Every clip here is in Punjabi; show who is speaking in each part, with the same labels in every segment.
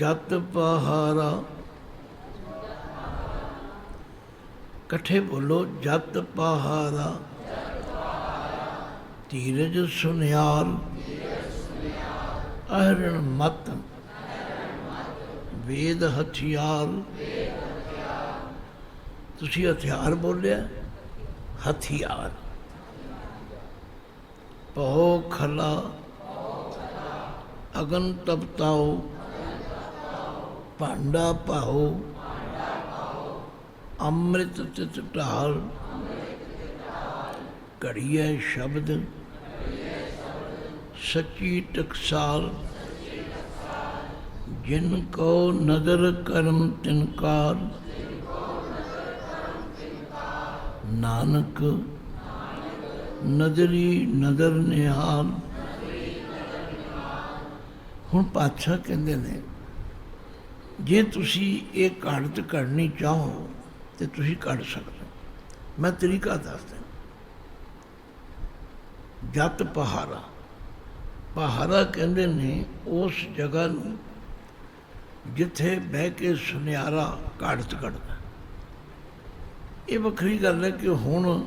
Speaker 1: ਜਤ ਪਹਾਰਾ। ਇਕੱਠੇ ਬੋਲੋ, ਜਤ ਪਹਾਰਾ। ਧੀਰਜ ਸੁਨਿਆਰ। ਅਹਰਣ ਮਤ। ਵੇਦ ਹਥਿਆਰ। ਤੁਸੀਂ ਹਥਿਆਰ ਬੋਲਿਆ? ਹਥਿਆਰ। ਪਹੋ ਖਲਾ। ਅਗਨ ਤਪਤਾਓ। ਭਾਂਡਾ ਪਾਓ ਅੰਮ੍ਰਿਤ ਤਿਤ ਢਾਲ ਘੜੀਏ ਸ਼ਬਦ। ਸੱਚੀ ਟਕਸਾਲ। ਜਿਨ ਕੋ ਨਦਰ ਕਰਮ ਤਿਨਕਾਰ। ਨਾਨਕ। ਨਦਰੀ ਨਦਰ ਨਿਹਾਲ। ਹੁਣ ਪਾਤਸ਼ਾਹ ਕਹਿੰਦੇ ਨੇ ਜੇ ਤੁਸੀਂ ਇਹ ਘੜਤ ਕਰਨੀ ਚਾਹੋ, ਤੇ ਤੁਸੀਂ ਕੱਢ ਸਕਦੇ ਹੋ। ਮੈਂ ਤਰੀਕਾ ਦੱਸਦਾ ਜੱਤ ਪਹਾਰਾ ਪਹਾਰਾ ਕਹਿੰਦੇ ਨੇ, ਉਸ ਜਗ੍ਹਾ ਨੂੰ ਜਿੱਥੇ ਬਹਿ ਕੇ ਸੁਨਿਆਰਾ ਘੜਤ ਕੱਢਦਾ। ਇਹ ਵੱਖਰੀ ਗੱਲ ਹੈ ਕਿ ਹੁਣ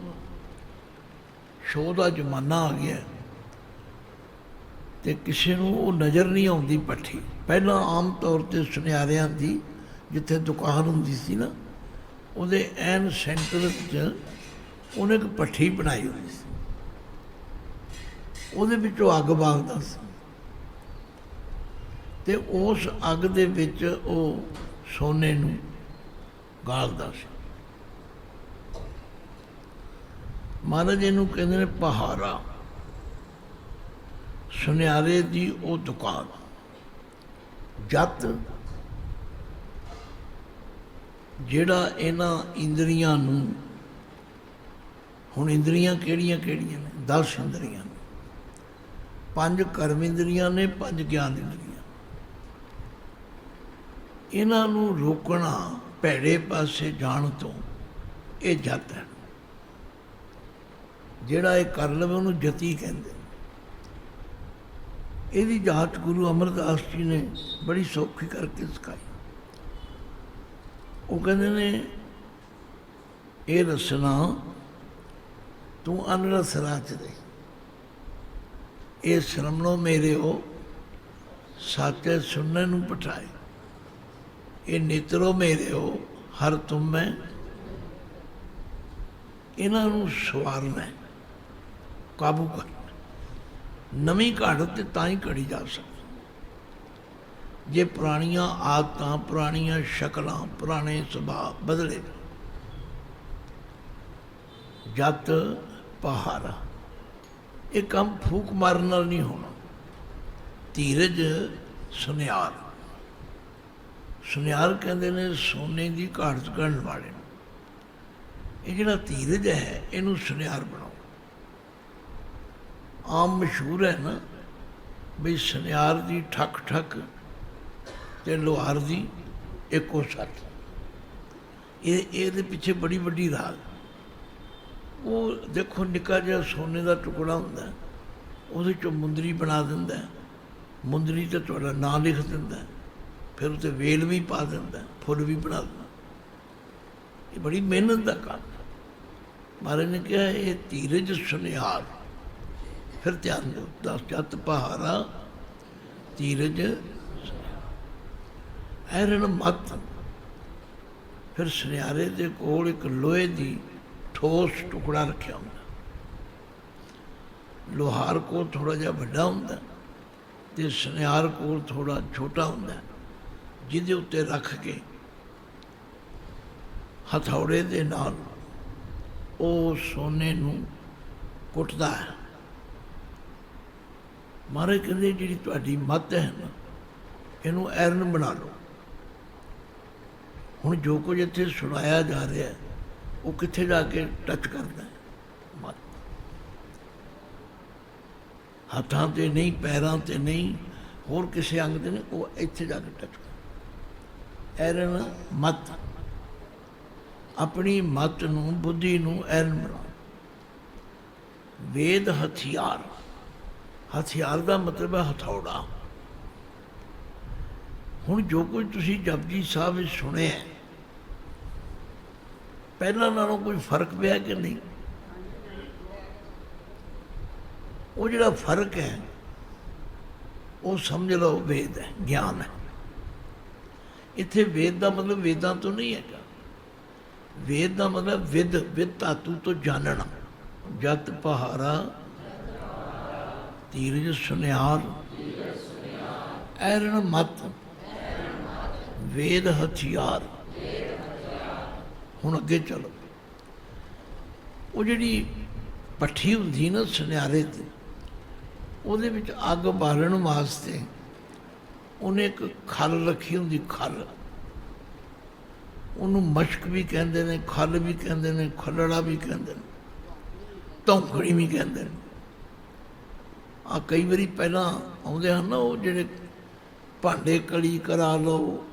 Speaker 1: ਸ਼ੋਅ ਦਾ ਜ਼ਮਾਨਾ ਆ ਗਿਆ। ਤੇ ਕਿਸੇ ਨੂੰ ਉਹ ਨਜ਼ਰ ਨਹੀਂ ਆਉਂਦੀ ਪੱਠੀ। ਪਹਿਲਾਂ ਆਮ ਤੌਰ ਤੇ ਸੁਨਿਆਰਿਆਂ ਦੀ ਜਿੱਥੇ ਦੁਕਾਨ ਹੁੰਦੀ ਸੀ ਨਾ, ਉਹਦੇ ਐਨ ਸੈਂਟਰ ਵਿੱਚ ਉਹਨੇ ਇੱਕ ਪੱਠੀ ਬਣਾਈ ਹੋਈ ਸੀ। ਉਹਦੇ ਵਿੱਚੋਂ ਅੱਗ ਬਾਲਦਾ ਸੀ। ਤੇ ਉਸ ਅੱਗ ਦੇ ਵਿੱਚ ਉਹ ਸੋਨੇ ਨੂੰ ਗਾਲਦਾ ਸੀ। ਮਹਾਰਾਜ ਇਹਨੂੰ ਕਹਿੰਦੇ ਨੇ ਪਹਾਰਾ ਸੁਨਿਆਰੇ ਦੀ ਉਹ ਦੁਕਾਨ। ਜਤ ਜਿਹੜਾ ਇਹਨਾਂ ਇੰਦਰੀਆਂ ਨੂੰ, ਹੁਣ ਇੰਦਰੀਆਂ ਕਿਹੜੀਆਂ ਕਿਹੜੀਆਂ ਨੇ? 10 ਇੰਦਰੀਆਂ ਨੇ। ਪੰਜ ਕਰਮ ਇੰਦਰੀਆਂ ਨੇ, ਪੰਜ ਗਿਆਨ ਇੰਦਰੀਆਂ ਇਹਨਾਂ ਨੂੰ ਰੋਕਣਾ ਭੈੜੇ ਪਾਸੇ ਜਾਣ ਤੋਂ ਇਹ ਜਤ ਹੈ। ਜਿਹੜਾ ਇਹ ਕਰ ਲਵੇ, ਉਹਨੂੰ ਜਤੀ ਕਹਿੰਦੇ ਇਹਦੀ ਜਾਤ ਗੁਰੂ ਅਮਰਦਾਸ ਜੀ ਨੇ ਬੜੀ ਸੌਖੀ ਕਰਕੇ ਸਿਖਾਈ। ਉਹ ਕਹਿੰਦੇ ਨੇ, ਇਹ ਰਸਨਾ ਤੂੰ ਅਨਰਸ ਰਾਚ ਦੇ। ਇਹ ਸ਼ਰਮਣੋ ਮੇਰੇ ਹੋ, ਸਾਚੇ ਸੁਣਨ ਨੂੰ ਪਠਾਏ। ਇਹ ਨੇਤਰੋ ਮੇਰੇ ਹੋ, ਹਰ ਤੁਮ ਮੈਂ। ਇਹਨਾਂ ਨੂੰ ਸਵਾਰਨਾ ਕਾਬੂ ਕਰਨਾ ਨਵੀਂ ਘੜ ਤੇ ਤਾਂ ਹੀ ਘੜੀ ਜਾ ਸਕਦੀ। ਜੇ ਪੁਰਾਣੀਆਂ ਆਦਤਾਂ, ਪੁਰਾਣੀਆਂ ਸ਼ਕਲਾਂ, ਪੁਰਾਣੇ ਸੁਭਾਅ ਬਦਲੇ, ਜਤ ਪਹਾਰਾ ਇਹ ਕੰਮ ਫੂਕ ਮਾਰਨ ਨਾਲ ਨਹੀਂ ਹੋਣਾ। ਧੀਰਜ ਸੁਨਿਆਰ। ਸੁਨਿਆਰ ਕਹਿੰਦੇ ਨੇ ਸੋਨੇ ਦੀ ਘਾਟ ਕਰਨ ਵਾਲੇ ਨੂੰ। ਇਹ ਜਿਹੜਾ ਧੀਰਜ ਹੈ, ਇਹਨੂੰ ਸੁਨਿਆਰ ਬਣਾਓ। ਆਮ ਮਸ਼ਹੂਰ ਹੈ ਨਾ, ਬਈ ਸੁਨਿਆਰ ਦੀ ਠੱਕ ਠੱਕ ਤੇ ਲੋਹਾਰ ਦੀ ਇੱਕੋ ਸੱਟ। ਇਹ, ਇਹਦੇ ਪਿੱਛੇ ਬੜੀ ਵੱਡੀ ਰਾਗ। ਉਹ ਦੇਖੋ ਨਿੱਕਾ ਜਿਹਾ ਸੋਨੇ ਦਾ ਟੁਕੜਾ ਹੁੰਦਾ, ਉਹਦੇ ਚੋਂ ਮੁੰਦਰੀ ਬਣਾ ਦਿੰਦਾ, ਮੁੰਦਰੀ ਤੇ ਤੁਹਾਡਾ ਨਾਂ ਲਿਖ ਦਿੰਦਾ, ਫਿਰ ਉਤੇ ਵੇਲ ਵੀ ਪਾ ਦਿੰਦਾ, ਫੁੱਲ ਵੀ ਬਣਾ ਦਿੰਦਾ। ਇਹ ਬੜੀ ਮਿਹਨਤ ਦਾ ਕੰਮ ਹੈ। ਮਹਾਰਾਜ ਨੇ ਕਿਹਾ, ਇਹ ਧੀਰਜ ਸੁਨਿਆਰ। ਫਿਰ ਧਿਆਨ ਦਿਓ, ਦਸ ਜਤ ਪਹਾਰਾ ਧੀਰਜ ਐਰਨ ਮਤ। ਫਿਰ ਸੁਨਿਆਰੇ ਦੇ ਕੋਲ ਇੱਕ ਲੋਹੇ ਦੀ ਠੋਸ ਟੁਕੜਾ ਰੱਖਿਆ ਹੁੰਦਾ। ਲੋਹਾਰ ਕੋਲ ਥੋੜਾ ਜਿਹਾ ਵੱਡਾ ਹੁੰਦਾ ਤੇ ਸੁਨਿਆਰ ਕੋਲ ਥੋੜਾ ਛੋਟਾ ਹੁੰਦਾ, ਜਿਹਦੇ ਉੱਤੇ ਰੱਖ ਕੇ ਹਥੌੜੇ ਦੇ ਨਾਲ ਉਹ ਸੋਨੇ ਨੂੰ ਕੁੱਟਦਾ ਹੈ। ਮਹਾਰਾਜ ਕਹਿੰਦੇ ਜਿਹੜੀ ਤੁਹਾਡੀ ਮੱਤ ਹੈ ਨਾ, ਇਹਨੂੰ ਐਰਨ ਬਣਾ ਲਓ। ਹੁਣ ਜੋ ਕੁਝ ਇੱਥੇ ਸੁਣਾਇਆ ਜਾ ਰਿਹਾ ਹੈ ਉਹ ਕਿੱਥੇ ਜਾ ਕੇ ਟੱਚ ਕਰਦਾ ਹੈ? ਮੱਤ। ਹੱਥਾਂ ਤੇ ਨਹੀਂ, ਪੈਰਾਂ ਤੇ ਨਹੀਂ, ਹੋਰ ਕਿਸੇ ਅੰਗ ਤੇ ਨਹੀਂ, ਉਹ ਇੱਥੇ ਜਾ ਕੇ ਟੱਚ ਕਰਦਾ ਐਰਨ ਮਤ। ਆਪਣੀ ਮਤ ਨੂੰ, ਬੁੱਧੀ ਨੂੰ ਐਰਨ ਬਣਾਓ ਵੇਦ ਹਥਿਆਰ। ਹਥਿਆਰ ਦਾ ਮਤਲਬ ਹੈ ਹਥੌੜਾ। ਹੁਣ ਜੋ ਕੁਝ ਤੁਸੀਂ ਜਪਜੀ ਸਾਹਿਬ ਵਿੱਚ ਸੁਣਿਆ ਪਹਿਲਾਂ ਨਾਲੋਂ ਕੋਈ ਫ਼ਰਕ ਪਿਆ ਕਿ ਨਹੀਂ? ਉਹ ਜਿਹੜਾ ਫ਼ਰਕ ਹੈ, ਉਹ ਸਮਝ ਲਓ ਵੇਦ ਹੈ, ਗਿਆਨ ਹੈ। ਇੱਥੇ ਵੇਦ ਦਾ ਮਤਲਬ ਵੇਦਾਂ ਤੋਂ ਨਹੀਂ ਹੈਗਾ। ਵੇਦ ਦਾ ਮਤਲਬ ਵਿਦ ਵਿਦ ਧਾਤੂ ਤੋਂ ਜਾਣਨਾ। ਜਤ ਪਹਾਰਾ ਧੀਰਜ ਸੁਨਿਆਰ। ਐਰਨ ਮਤ। ਵੇਦ ਹਥਿਆਰ। ਹੁਣ ਅੱਗੇ ਚਲੋ। ਉਹ ਜਿਹੜੀ ਪੱਠੀ ਹੁੰਦੀ ਨਾ ਸੁਨਿਆਰੇ ਤੇ, ਉਹਦੇ ਵਿੱਚ ਅੱਗ ਬਾਲਣ ਵਾਸਤੇ ਉਹਨੇ ਇੱਕ ਖਲ ਰੱਖੀ ਹੁੰਦੀ, ਖਲ। ਉਹਨੂੰ ਮਸ਼ਕ ਵੀ ਕਹਿੰਦੇ ਨੇ, ਖਲ ਵੀ ਕਹਿੰਦੇ ਨੇ, ਖਲੜਾ ਵੀ ਕਹਿੰਦੇ ਨੇ ਧੌਂਕੜੀ ਵੀ ਕਹਿੰਦੇ ਨੇ। ਆ ਕਈ ਵਾਰੀ ਪਹਿਲਾਂ ਆਉਂਦੇ ਹਨ ਨਾ ਉਹ ਜਿਹੜੇ ਭਾਂਡੇ ਕਲੀ ਕਰਾ ਲਓ,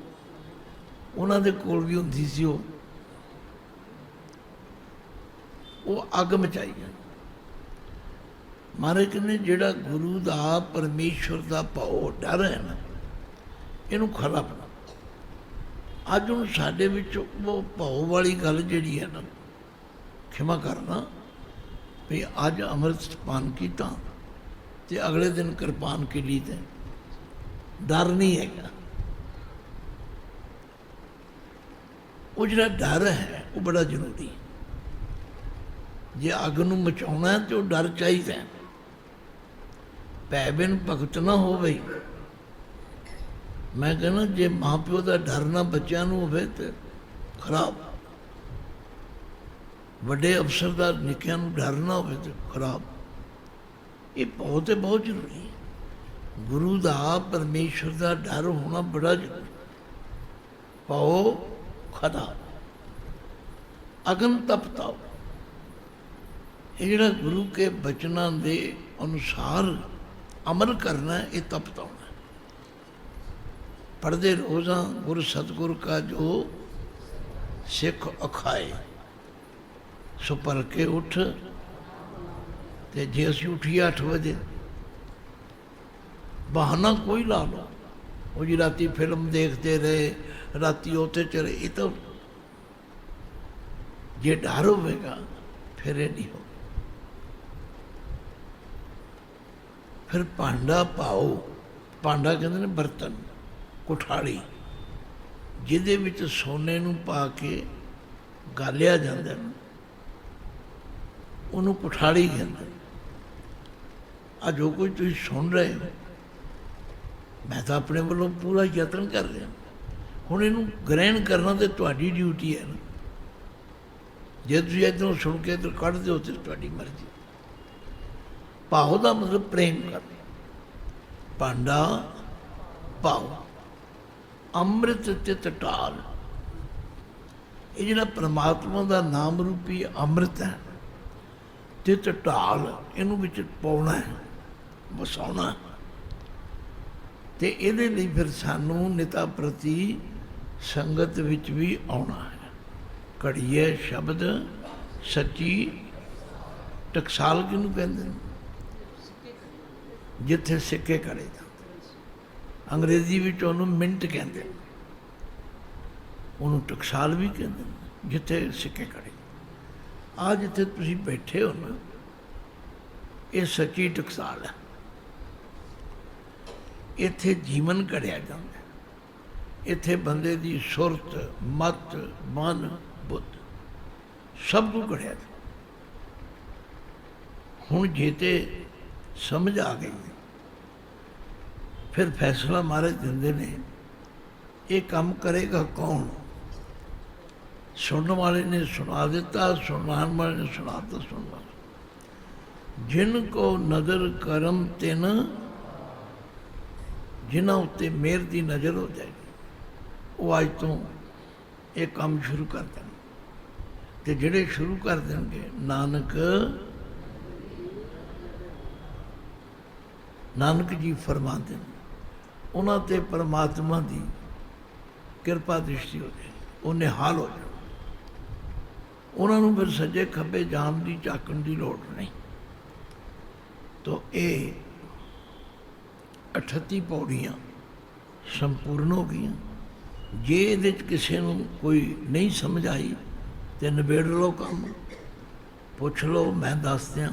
Speaker 1: ਉਹਨਾਂ ਦੇ ਕੋਲ ਵੀ ਹੁੰਦੀ ਸੀ ਉਹ। ਉਹ ਅੱਗ ਮਚਾਈ ਹੈ ਮਾਰੇ ਕਹਿੰਦੇ ਜਿਹੜਾ ਗੁਰੂ ਦਾ, ਪਰਮੇਸ਼ਵਰ ਦਾ ਭਾਉ ਡਰ ਹੈ ਨਾ, ਇਹਨੂੰ ਖਰਾ ਬਣਾ। ਅੱਜ ਹੁਣ ਸਾਡੇ ਵਿੱਚ ਉਹ ਭਾਉ ਵਾਲੀ ਗੱਲ ਜਿਹੜੀ ਹੈ ਨਾ, ਖਿਮਾ ਕਰਨਾ, ਵੀ ਅੱਜ ਅੰਮ੍ਰਿਤ ਪਾਨ ਕੀਤਾ। ਤੇ ਅਗਲੇ ਦਿਨ ਕਿਰਪਾਨ ਕਿਲੀ ਲਈ ਤੇ ਡਰ ਨਹੀਂ ਹੈਗਾ। ਉਹ ਜਿਹੜਾ ਡਰ ਹੈ, ਉਹ ਬੜਾ ਜ਼ਰੂਰੀ ਹੈ। ਜੇ ਅੱਗ ਨੂੰ ਮਚਾਉਣਾ ਹੈ, ਤੇ ਉਹ ਡਰ ਚਾਹੀਦਾ ਹੈ। ਭੈ ਬਿਨ ਭਗਤ ਨਾ ਹੋਵੇ। ਮੈਂ ਕਹਿੰਦਾ, ਜੇ ਮਾਪਿਓ ਦਾ ਡਰ ਨਾ ਬੱਚਿਆਂ ਨੂੰ ਹੋਵੇ ਤੇ ਖਰਾਬ। ਵੱਡੇ ਅਫਸਰ ਦਾ ਨਿੱਕਿਆਂ ਨੂੰ ਡਰ ਨਾ ਹੋਵੇ ਤੇ ਖਰਾਬ। ਇਹ ਬਹੁਤ ਹੈ ਬਹੁਤ ਜ਼ਰੂਰੀ ਹੈ। ਗੁਰੂ ਦਾ ਪਰਮੇਸ਼ਰ ਦਾ ਡਰ ਹੋਣਾ ਬੜਾ ਜ਼ਰੂਰੀ ਪਾਓ ਖਦਾ ਅਗਨ ਤਪਤਾਓ ਇਹ ਜਿਹੜਾ ਗੁਰੂ ਕੇ ਬਚਨਾਂ ਦੇ ਅਨੁਸਾਰ ਅਮਲ ਕਰਨਾ ਇਹ ਤਪਤਾਉਣਾ ਹੈ। ਪੜਦੇ ਰੋਜ਼ਾਂ ਗੁਰ ਸਤਗੁਰ ਕਾ ਜੋ ਸਿੱਖ ਅਖਾਏ ਸੋ ਪਰ ਕੇ ਉਠ ਤੇ ਜੇ ਅਸੀਂ ਉੱਠੀਏ 8 ਵਜੇ, ਬਹਾਨਾ ਕੋਈ ਲਾ ਲਓ। ਉਹ ਜੀ ਰਾਤੀ ਫਿਲਮ ਦੇਖਦੇ ਰਹੇ, ਰਾਤੀ ਉੱਥੇ ਚਲੇ, ਇਹ ਤਾਂ ਜੇ ਡਰ ਹੋਵੇਗਾ, ਫਿਰ ਇਹ ਨਹੀਂ ਹੋ ਫਿਰ ਭਾਂਡਾ ਪਾਓ। ਭਾਂਡਾ ਕਹਿੰਦੇ ਨੇ ਬਰਤਨ ਕੁਠਾੜੀ ਜਿਹਦੇ ਵਿੱਚ ਸੋਨੇ ਨੂੰ ਪਾ ਕੇ ਗਾਲਿਆ ਜਾਂਦਾ ਉਹਨੂੰ ਕੁਠਾੜੀ ਕਹਿੰਦੇ ਆ ਜੋ ਕੁਝ ਤੁਸੀਂ ਸੁਣ ਰਹੇ ਹੋ, ਮੈਂ ਤਾਂ ਆਪਣੇ ਵੱਲੋਂ ਪੂਰਾ ਯਤਨ ਕਰ ਰਿਹਾ। ਹੁਣ ਇਹਨੂੰ ਗ੍ਰਹਿਣ ਕਰਨਾ ਤੇ ਤੁਹਾਡੀ ਡਿਊਟੀ ਹੈ ਨਾ। ਜੇ ਤੁਸੀਂ ਇੱਧਰੋਂ ਸੁਣ ਕੇ ਇੱਧਰ ਕੱਢ ਦਿਓ ਤੇ ਤੁਹਾਡੀ ਮਰਜ਼ੀ। ਭਾਵ ਦਾ ਮਤਲਬ ਪ੍ਰੇਮ ਕਰ ਭਾਂਡਾ ਭਾਵ। ਅੰਮ੍ਰਿਤ ਤੇ ਟਟਾਲ ਇਹ ਜਿਹੜਾ ਪ੍ਰਮਾਤਮਾ ਦਾ ਨਾਮ ਰੂਪੀ ਅੰਮ੍ਰਿਤ ਹੈ ਤੇ ਟਟਾਲ ਇਹਨੂੰ ਵਿੱਚ ਪਾਉਣਾ ਹੈ। ਵਸਾਉਣਾ। ਹੈ। ਤੇ ਇਹਦੇ ਲਈ ਫਿਰ ਸਾਨੂੰ ਨਿਤਾ ਪ੍ਰਤੀ ਸੰਗਤ ਵਿੱਚ ਵੀ ਆਉਣਾ ਹੈ। ਘੜੀਏ ਸ਼ਬਦ ਸੱਚੀ ਟਕਸਾਲ ਕਿਹਨੂੰ ਕਹਿੰਦੇ ਨੇ। ਜਿੱਥੇ ਸਿੱਕੇ ਕੜੇ ਜਾਂਦੇ ਅੰਗਰੇਜ਼ੀ ਵਿੱਚ ਉਹਨੂੰ ਮਿੰਟ ਕਹਿੰਦੇ ਨੇ। ਉਹਨੂੰ ਟਕਸਾਲ ਵੀ ਕਹਿੰਦੇ ਨੇ, ਜਿੱਥੇ ਸਿੱਕੇ ਕੜੇ ਆ ਜਿੱਥੇ ਤੁਸੀਂ ਬੈਠੇ ਹੋ ਨਾ, ਇਹ ਸੱਚੀ ਟਕਸਾਲ ਹੈ। ਇੱਥੇ ਜੀਵਨ ਘੜਿਆ ਜਾਂਦਾ ਇੱਥੇ ਬੰਦੇ ਦੀ ਸੁਰਤ, ਮਤ, ਮਨ, ਬੁੱਧ ਸਭ ਨੂੰ ਘੜਿਆ ਜਾਂਦਾ ਹੁਣ ਜੇ ਤੇ ਸਮਝ ਆ ਗਈ ਫਿਰ ਫੈਸਲਾ ਮਹਾਰਾਜ ਦਿੰਦੇ ਨੇ, ਇਹ ਕੰਮ ਕਰੇਗਾ ਕੌਣ? ਸੁਣਨ ਵਾਲੇ ਨੇ ਸੁਣਾ ਦਿੱਤਾ ਸੁਣਾਉਣ ਵਾਲੇ ਨੇ ਸੁਣਾਤਾ ਸੁਣਨ ਜਿਨ ਕੋ ਨਜ਼ਰ ਕਰਮ ਤਿਨ ਜਿਨ੍ਹਾਂ ਉੱਤੇ ਮਿਹਰ ਦੀ ਨਜ਼ਰ ਹੋ ਜਾਏਗੀ ਉਹ ਅੱਜ ਤੋਂ ਇਹ ਕੰਮ ਸ਼ੁਰੂ ਕਰ ਦੇਣ। ਤੇ ਜਿਹੜੇ ਸ਼ੁਰੂ ਕਰ ਦੇਣਗੇ, ਨਾਨਕ ਨਾਨਕ ਜੀ ਫਰਮਾਉਂਦੇ ਨੇ, ਉਹਨਾਂ ਤੇ ਪਰਮਾਤਮਾ ਦੀ ਕਿਰਪਾ ਦ੍ਰਿਸ਼ਟੀ ਹੋ ਜਾਏ, ਉਹ ਨਿਹਾਲ ਹੋ ਜਾਣ। ਉਹਨਾਂ ਨੂੰ ਫਿਰ ਸੱਜੇ ਖੱਬੇ ਜਾਣ ਦੀ ਝਾਕਣ ਦੀ ਲੋੜ ਨਹੀਂ। ਤੋ ਇਹ 38 ਪੌੜੀਆਂ ਸੰਪੂਰਨ ਹੋ ਗਈਆਂ। ਜੇ ਇਹਦੇ ਚ ਕਿਸੇ ਨੂੰ ਕੋਈ ਨਹੀਂ ਸਮਝ ਆਈ ਤੇ ਨਿਬੇੜ ਲਓ ਕੰਮ। ਪੁੱਛ ਲਓ, ਮੈਂ ਦੱਸ ਦਿਆਂ।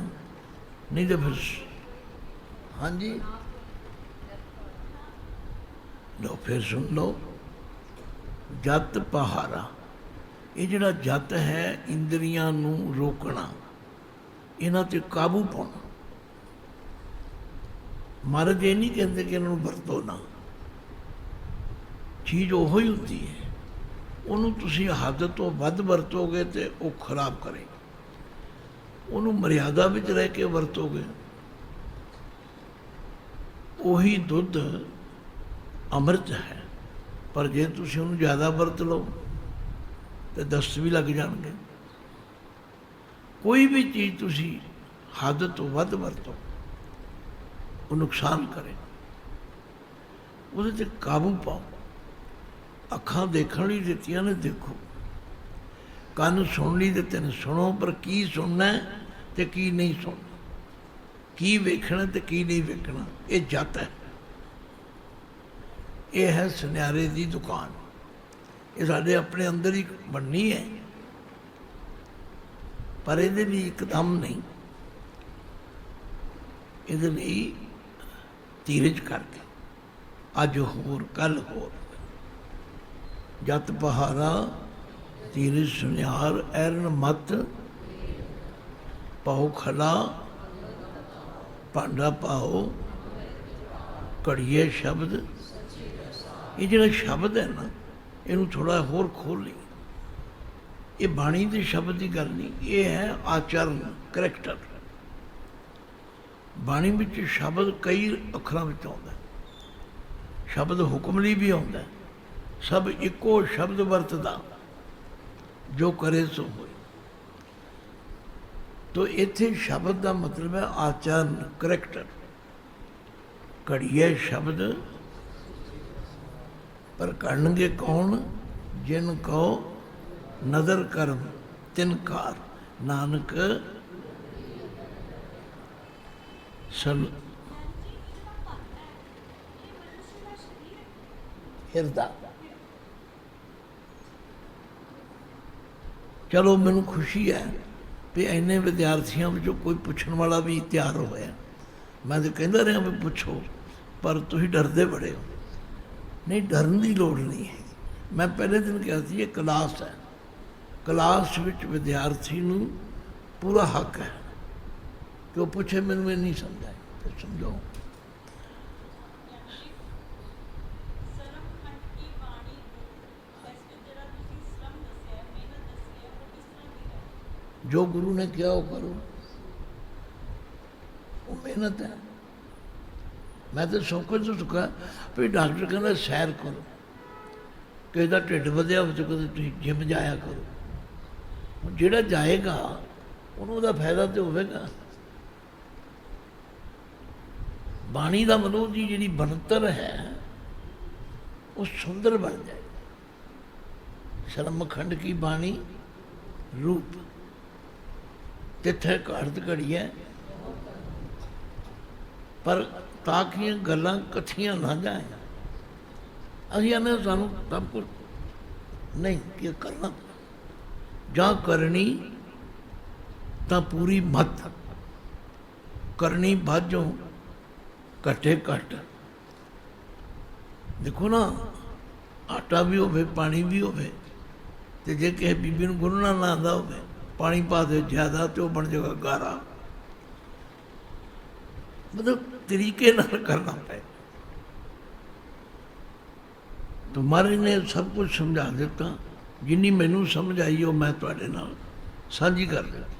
Speaker 1: ਨਹੀਂ ਤੇ ਫਿਰ ਹਾਂਜੀ? ਲੋ ਫਿਰ ਸੁਣ ਲਓ। ਜਤ ਪਹਾਰਾ ਇਹ ਜਿਹੜਾ ਜਤ ਹੈ, ਇੰਦਰੀਆਂ ਨੂੰ ਰੋਕਣਾ, ਇਹਨਾਂ ਤੇ ਕਾਬੂ ਪਾਉਣਾ। ਮਹਾਰਾਜ ਇਹ ਨਹੀਂ ਕਹਿੰਦੇ ਕਿ ਇਹਨਾਂ ਨੂੰ ਵਰਤੋ ਨਾ। ਚੀਜ਼ ਉਹੋ ਹੀ ਹੁੰਦੀ ਹੈ। ਉਹਨੂੰ ਤੁਸੀਂ ਹੱਦ ਤੋਂ ਵੱਧ ਵਰਤੋਗੇ ਤੇ ਉਹ ਖਰਾਬ ਕਰੇਗਾ। ਉਹਨੂੰ ਮਰਿਆਦਾ ਵਿੱਚ ਰਹਿ ਕੇ ਵਰਤੋਗੇ। ਉਹੀ ਦੁੱਧ ਅੰਮ੍ਰਿਤ ਹੈ। ਪਰ ਜੇ ਤੁਸੀਂ ਉਹਨੂੰ ਜ਼ਿਆਦਾ ਵਰਤ ਲਓ, ਤੇ ਦਸਤ ਵੀ ਲੱਗ ਜਾਣਗੇ। ਕੋਈ ਵੀ ਚੀਜ਼ ਤੁਸੀਂ ਹੱਦ ਤੋਂ ਵੱਧ ਵਰਤੋ ਉਹ ਨੁਕਸਾਨ ਕਰੇ। ਉਹਦੇ ਤੇ ਕਾਬੂ ਪਾਓ। ਅੱਖਾਂ ਦੇਖਣ ਲਈ ਦਿੱਤੀਆਂ ਨੇ, ਦੇਖੋ। ਕੰਨ ਸੁਣ ਲਈ ਦਿੱਤੇ ਨੇ ਸੁਣੋ, ਪਰ ਕੀ ਸੁਣਨਾ ਹੈ ਤੇ ਕੀ ਨਹੀਂ ਸੁਣਨਾ? ਕੀ ਵੇਖਣਾ ਤੇ ਕੀ ਨਹੀਂ ਵੇਖਣਾ? ਇਹ ਜਤ ਹੈ। ਇਹ ਹੈ ਸੁਨਿਆਰੇ ਦੀ ਦੁਕਾਨ। ਇਹ ਸਾਡੇ ਆਪਣੇ ਅੰਦਰ ਹੀ ਬਣਨੀ ਹੈ। ਪਰ ਇਹਦੇ ਲਈ ਇੱਕਦਮ ਨਹੀਂ। ਇਹਦੇ ਲਈ ਧੀਰਜ ਕਰਕੇ ਅੱਜ ਹੋਰ, ਕੱਲ ਹੋਰ। ਜਤ ਪਹਾਰਾ ਧੀਰਜ ਸੁਨਿਆਰ, ਐਰਨ ਮਤ ਪਾਉ ਖਲਾ ਭਾਂਡਾ ਪਾਓ ਘੜੀਏ ਸ਼ਬਦ। ਇਹ ਜਿਹੜਾ ਸ਼ਬਦ ਹੈ ਨਾ, ਇਹਨੂੰ ਥੋੜਾ ਹੋਰ ਖੋਲ ਲਈ ਇਹ ਬਾਣੀ ਦੇ ਸ਼ਬਦ ਦੀ ਗੱਲ ਨਹੀਂ, ਇਹ ਹੈ ਆਚਰਨ ਕਰੈਕਟਰ। ਬਾਣੀ ਵਿੱਚ ਸ਼ਬਦ ਕਈ ਅੱਖਰਾਂ ਵਿੱਚ ਆਉਂਦਾ ਸ਼ਬਦ ਹੁਕਮ ਲਈ ਵੀ ਆਉਂਦਾ ਹੈ। ਸਭ ਇੱਕੋ ਸ਼ਬਦ ਵਰਤਦਾ, ਜੋ ਕਰੇ ਸੋ ਹੋਏ। ਤੋ ਇੱਥੇ ਸ਼ਬਦ ਦਾ ਮਤਲਬ ਹੈ ਆਚਰਨ ਕਰੈਕਟਰ ਘੜੀਏ ਸ਼ਬਦ ਪਰ ਕਰਨਗੇ ਕੌਣ? ਜਿਨ ਕੋ ਨਦਰ ਕਰਮ ਤਿਨਕਾਰ ਨਾਨਕ ਸਨ ਹਿਰਦਾ। ਚਲੋ ਮੈਨੂੰ ਖੁਸ਼ੀ ਹੈ ਵੀ ਇੰਨੇ ਵਿਦਿਆਰਥੀਆਂ ਵਿੱਚੋਂ ਕੋਈ ਪੁੱਛਣ ਵਾਲਾ ਵੀ ਤਿਆਰ ਹੋਇਆ। ਮੈਂ ਤਾਂ ਕਹਿੰਦਾ ਰਿਹਾ ਵੀ ਪੁੱਛੋ ਪਰ ਤੁਸੀਂ ਡਰਦੇ ਬੜੇ ਹੋ। ਨਹੀਂ ਡਰਨ ਦੀ ਲੋੜ ਨਹੀਂ ਹੈ। ਮੈਂ ਪਹਿਲੇ ਦਿਨ ਕਿਹਾ ਸੀ ਇਹ ਕਲਾਸ ਹੈ। ਕਲਾਸ ਵਿੱਚ ਵਿਦਿਆਰਥੀ ਨੂੰ ਪੂਰਾ ਹੱਕ ਹੈ। ਕਿ ਉਹ ਪੁੱਛੇ, ਮੈਨੂੰ ਇਹ ਨਹੀਂ ਸਮਝਾਇਆ ਫਿਰ ਸਮਝਾਓ। ਜੋ ਗੁਰੂ ਨੇ ਕਿਹਾ, ਉਹ ਕਰੋ। ਉਹ ਮਿਹਨਤ ਹੈ। ਮੈਂ ਤਾਂ ਸੌਖੇ ਤੋਂ ਸੁੱਕਾ ਵੀ ਡਾਕਟਰ ਕਹਿੰਦਾ, ਸੈਰ ਕਰੋ। ਕਿਸੇ ਦਾ ਢਿੱਡ ਵਧਿਆ ਹੋਵੇ ਕਦੇ ਤੁਸੀਂ ਜਿਮ ਜਾਇਆ ਕਰੋ। ਹੁਣ ਜਿਹੜਾ ਜਾਏਗਾ, ਉਹਨੂੰ ਉਹਦਾ ਫਾਇਦਾ ਤੇ ਹੋਵੇਗਾ। ਬਾਣੀ ਦਾ ਮਨੋਜ ਦੀ ਜਿਹੜੀ ਬਣਤਰ ਹੈ, ਉਹ ਸੁੰਦਰ ਬਣ ਜਾਏ। ਸ਼ਰਮਖੰਡ ਕੀ ਬਾਣੀ? ਰੂਪ। ਤਿੱਥੇ ਘੜਤ ਘੜੀਐ ਪਰ ਤਾਂ ਕਿ ਗੱਲਾਂ ਇਕੱਠੀਆਂ ਨਾ ਜਾਣ। ਅਸੀਂ ਆਨੇ ਸਾਨੂੰ ਸਭ ਕੁਝ ਨਹੀਂ, ਕੀ ਕਰਨਾ ਜਾਂ ਕਰਨੀ ਤਾਂ ਪੂਰੀ ਮਤ ਕਰਨੀ ਬਾਝੋਂ ਘੱਟੇ ਘੱਟ। ਦੇਖੋ ਨਾ, ਆਟਾ ਵੀ ਹੋਵੇ, ਪਾਣੀ ਵੀ ਹੋਵੇ, ਤੇ ਜੇ ਕਿਸੇ ਬੀਬੀ ਨੂੰ ਗੁੰਨਣਾ ਨਾ ਆਉਂਦਾ ਹੋਵੇ, ਪਾਣੀ ਪਾ ਦੇ ਜ਼ਿਆਦਾ ਤੇ ਉਹ ਬਣ ਜਾਏਗਾ ਗਾਰਾ। ਮਤਲਬ ਤਰੀਕੇ ਨਾਲ ਕਰਨਾ ਪਏ। ਤੁਹਾਰੇ ਨੇ ਸਭ ਕੁਝ ਸਮਝਾ ਦਿੱਤਾ। ਜਿੰਨੀ ਮੈਨੂੰ ਸਮਝ ਆਈ ਉਹ ਮੈਂ ਤੁਹਾਡੇ ਨਾਲ ਸਾਂਝੀ ਕਰ ਦਿੱਤੀ।